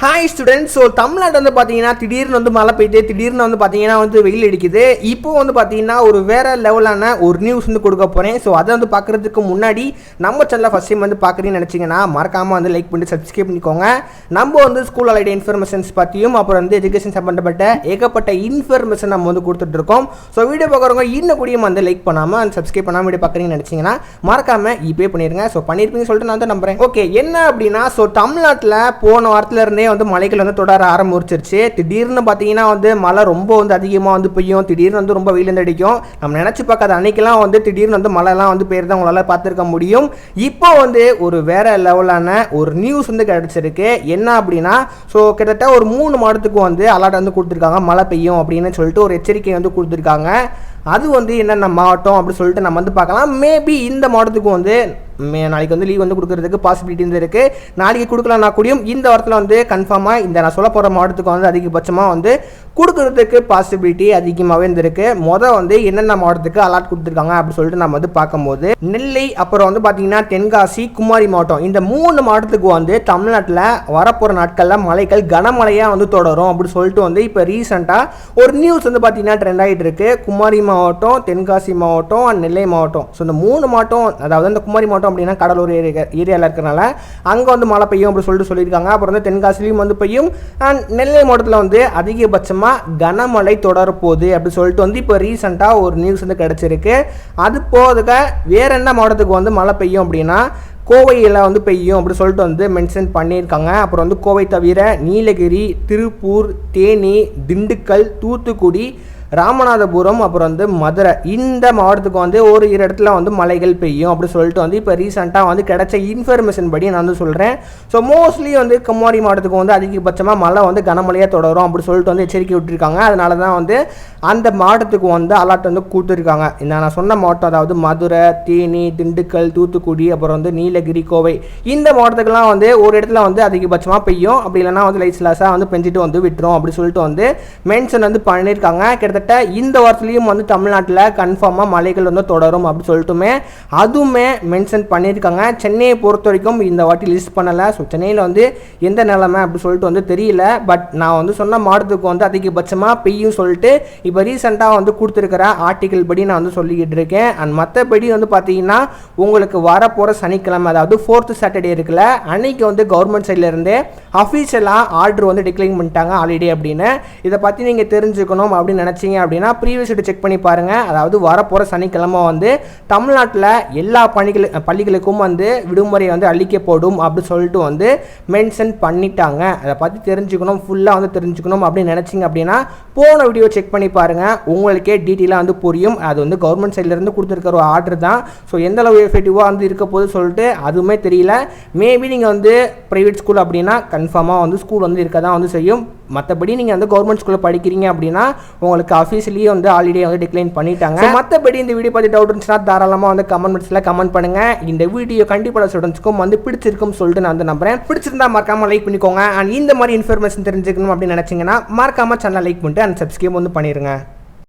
Hi students so Tamil Nadu வந்து பார்த்தீங்கன்னா திடீர்னு வந்து மழை பெய்யுது திடீர்னு வந்து பார்த்தீங்கன்னா வந்து வெயில் அடிக்குது. இப்போ வந்து பார்த்தீங்கன்னா ஒரு வேறு லெவலான ஒரு நியூஸ் வந்து கொடுக்க போகிறேன் ஸோ அதை வந்து பார்க்குறதுக்கு முன்னாடி நம்ம சேனலில் ஃபஸ்ட் டைம் வந்து பார்க்குறீங்கன்னு நினச்சிங்கன்னா மறக்காமல் வந்து லைக் பண்ணி சப்ஸ்கிரைப் பண்ணிக்கோங்க. நம்ம வந்து ஸ்கூல் அலைட இன்ஃபர்மேஷன்ஸ் பற்றியும் அப்புறம் வந்து எஜுகேஷன் சம்மந்தப்பட்ட ஏகப்பட்ட இன்ஃபர்மேஷன் நம்ம வந்து கொடுத்துட்ருக்கோம் ஸோ வீடியோ பார்க்குறவங்க இன்னும் கூடியும் வந்து லைக் பண்ணாமல் அந்த சப்ஸ்கிரைப் பண்ணாமல் வீடியோ பார்க்குறீங்கன்னு நினச்சிங்கன்னா மறக்காமல் இப்போ பண்ணிடுங்க ஸோ பண்ணியிருப்பீங்கன்னு சொல்லிட்டு நான் வந்து நம்புறேன். ஓகே என்ன அப்படின்னா ஸோ தமிழ்நாட்டில் போன வாரத்தில் இருந்தே வந்து மலைகள் வந்து தொடர ஆரம்பிச்சிருச்சு. திடீர்னு பார்த்தீங்கன்னா வந்து மழை ரொம்ப வந்து அதிகமாக வந்து பெய்யும். திடீர்னு வந்து ரொம்ப வெயில் அடிக்கும் நம்ம நினச்சி பார்க்காத அன்னைக்கெல்லாம் வந்து திடீர்னு வந்து மழைலாம் வந்து பெய்யறத உங்களால் பார்த்துருக்க முடியும். இப்போ வந்து ஒரு வேற லெவலான ஒரு நியூஸ் வந்து கிடச்சிருக்கு. என்ன அப்படின்னா ஸோ கிட்டத்தட்ட ஒரு மூணு மாதத்துக்கு வந்து அலர்ட் வந்து கொடுத்துருக்காங்க மழை பெய்யும் அப்படின்னு சொல்லிட்டு ஒரு எச்சரிக்கை வந்து கொடுத்துருக்காங்க. அது வந்து என்னென்ன மாவட்டம் அப்படின்னு சொல்லிட்டு நம்ம வந்து பார்க்கலாம். மேபி இந்த மாவட்டத்துக்கு வந்து நாளைக்கு வந்து லீவ் வந்து கொடுக்குறதுக்கு பாசிபிலிட்டி வந்து இருக்குது நாளைக்கு கொடுக்கலனா கூடயும் இந்த வாரத்தில் வந்து கன்ஃபார்மாக இந்த நான் சொல்ல போகிற மாவட்டத்துக்கு வந்து அதிகபட்சமாக வந்து கொடுக்கறதுக்கு பாசிபிலிட்டி அதிகமாகவே இருந்திருக்கு. மொதல் வந்து என்னென்ன மாவட்டத்துக்கு அலாட் கொடுத்துருக்காங்க அப்படின்னு சொல்லிட்டு நம்ம வந்து பார்க்கும்போது நெல்லை அப்புறம் வந்து பார்த்தீங்கன்னா தென்காசி குமாரி மாவட்டம். இந்த மூணு மாவட்டத்துக்கு வந்து தமிழ்நாட்டில் வரப்போகிற நாட்களில் மலைகள் கனமழையாக வந்து தொடரும் அப்படின்னு சொல்லிட்டு வந்து இப்போ ரீசெண்டாக ஒரு நியூஸ் வந்து பார்த்தீங்கன்னா ட்ரெண்ட் ஆகிட்டு இருக்கு. குமாரி மாவட்டம் தென்காசி மாவட்டம் அண்ட் நெல்லை மாவட்டம். ஸோ இந்த மூணு மாவட்டம் அதாவது இந்த குமாரி மாவட்டம் அப்படின்னா கடலூர் ஏரியா ஏரியாவில் இருக்கிறனால அங்கே வந்து மழை பெய்யும் அப்படின்னு சொல்லிட்டு சொல்லியிருக்காங்க. அப்புறம் வந்து தென்காசிலையும் வந்து பெய்யும். அண்ட் நெல்லை மாவட்டத்தில் வந்து அதிகபட்சமாக கனமழை தொடரப்போகுது அப்படி சொல்லிட்டு வந்து இப்போ ரீசெண்டாக ஒரு நியூஸ் வந்து கிடச்சிருக்கு. அது போதுக வேற என்ன மாவட்டத்துக்கு வந்து மழை பெய்யும் அப்படின்னா கோவையில் வந்து பெய்யும் அப்படி சொல்லிட்டு வந்து மென்ஷன் பண்ணியிருக்காங்க. அப்புறம் வந்து கோவை தவிர நீலகிரி திருப்பூர் தேனி திண்டுக்கல் தூத்துக்குடி ராமநாதபுரம் அப்புறம் வந்து மதுரை. இந்த மாவட்டத்துக்கு வந்து ஒரு இரு இடத்துல வந்து மழைகள் பெய்யும் அப்படி சொல்லிட்டு வந்து இப்போ ரீசெண்டாக வந்து கிடைச்ச இன்ஃபர்மேஷன் படி நான் வந்து சொல்கிறேன் ஸோ மோஸ்ட்லி வந்து குமாரி மாவட்டத்துக்கு வந்து அதிகபட்சமாக மழை வந்து கனமழையாக தொடரும் அப்படி சொல்லிட்டு வந்து எச்சரிக்கை விட்டுருக்காங்க. அதனால தான் வந்து அந்த மாவட்டத்துக்கு வந்து அலர்ட் வந்து கொடுத்துருக்காங்க. இந்த நான் சொன்ன மாவட்டம் அதாவது மதுரை தேனி திண்டுக்கல் தூத்துக்குடி அப்புறம் வந்து நீலகிரி கோவை. இந்த மாவட்டத்துக்குலாம் வந்து ஒரு இடத்துல வந்து அதிகபட்சமாக பெய்யும். அப்படி இல்லைன்னா வந்து லைட்ஸ் லாஸாக வந்து பெஞ்சிட்டு வந்து விட்டுரும். அப்படி சொல்லிட்டு வந்து மென்ஷன் வந்து பண்ணியிருக்காங்க. கிட்டத்தட்ட இந்த வருஷத்துலேயும் வந்து தமிழ்நாட்டில் கன்ஃபார்மாக மழைகள் வந்து தொடரும் அப்படின்னு சொல்லிட்டுமே. அதுவுமே மென்ஷன் பண்ணியிருக்காங்க. சென்னையை பொறுத்த வரைக்கும் இந்த வாட்டி லிஸ்ட் பண்ணலை. ஸோ சென்னையில் வந்து எந்த நிலமை அப்படி சொல்லிட்டு வந்து தெரியல. பட் நான் வந்து சொன்ன மாடத்துக்கு வந்து அதிகபட்சமாக பெய்யும் சொல்லிட்டு இப்போ ரீசெண்டாக வந்து கொடுத்துருக்கிற ஆர்டிக்கல் படி நான் வந்து சொல்லிக்கிட்டு இருக்கேன். அண்ட் மற்றபடி வந்து பார்த்தீங்கன்னா உங்களுக்கு வரப்போகிற சனிக்கிழமை அதாவது ஃபோர்த்து சாட்டர்டே இருக்குல்ல அன்னைக்கு வந்து கவர்மெண்ட் சைட்லேருந்து அஃபீஷியலாக ஆர்டர் வந்து டிக்ளைன் பண்ணிட்டாங்க ஹாலிடே அப்படின்னு. இதை பற்றி நீங்கள் தெரிஞ்சுக்கணும் அப்படின்னு நினச்சிங்க அப்படின்னா ப்ரீவியஸ் செக் பண்ணி பாருங்கள் அதாவது வரப்போகிற சனிக்கிழமை வந்து தமிழ்நாட்டில் எல்லா பணிகள் பள்ளிகளுக்கும் வந்து விடுமுறை வந்து அளிக்கப்படும் அப்படின்னு சொல்லிட்டு வந்து மென்ஷன் பண்ணிட்டாங்க. அதை பற்றி தெரிஞ்சுக்கணும் ஃபுல்லாக வந்து தெரிஞ்சுக்கணும் அப்படின்னு நினச்சிங்க அப்படின்னா போன வீடியோ செக் பண்ணி பாருங்கள் உங்களுக்கே டீட்டெயிலாக வந்து புரியும். அது வந்து கவர்மெண்ட் சைட்லேருந்து கொடுத்துருக்கிற ஒரு ஆர்டர் தான். ஸோ எந்த அளவு எஃபெக்டிவாக வந்து இருக்க போது சொல்லிட்டு அதுவுமே தெரியல. மேபி நீங்கள் வந்து ப்ரைவேட் ஸ்கூல் அப்படின்னா கன்ஃபார்மாக வந்து ஸ்கூல் வந்து இருக்க தான் வந்து செய்யும். மற்றபடி நீங்கள் வந்து கவர்மெண்ட் ஸ்கூலில் படிக்கிறீங்க அப்படின்னா உங்களுக்கு அஃபீஷியலியே வந்து ஆல்ரெடி வந்து டிக்ளைன் பண்ணிட்டாங்க. மற்றபடி இந்த வீடியோ பற்றி டவுட் இருந்துச்சுன்னா தாராளமாக வந்து கமெண்ட்ஸில் கமெண்ட் பண்ணுங்கள் இந்த வீடியோ கண்டிப்பாக ஸ்டூடெண்ட்ஸ்க்கும் வந்து பிடிச்சிருக்கும் சொல்லிட்டு நான் வந்து நம்புறேன். பிடிச்சிருந்தா மறக்காமல் லைக் பண்ணிக்கோங்க. அண்ட் இந்த மாதிரி இன்ஃபர்மேஷன் தெரிஞ்சுக்கணும் அப்படின்னு நினச்சிங்கன்னா மறக்காமல் சேனல் லைக் பண்ணிட்டு அண்ட் சப்ஸ்கிரைப் வந்து பண்ணிடுங்க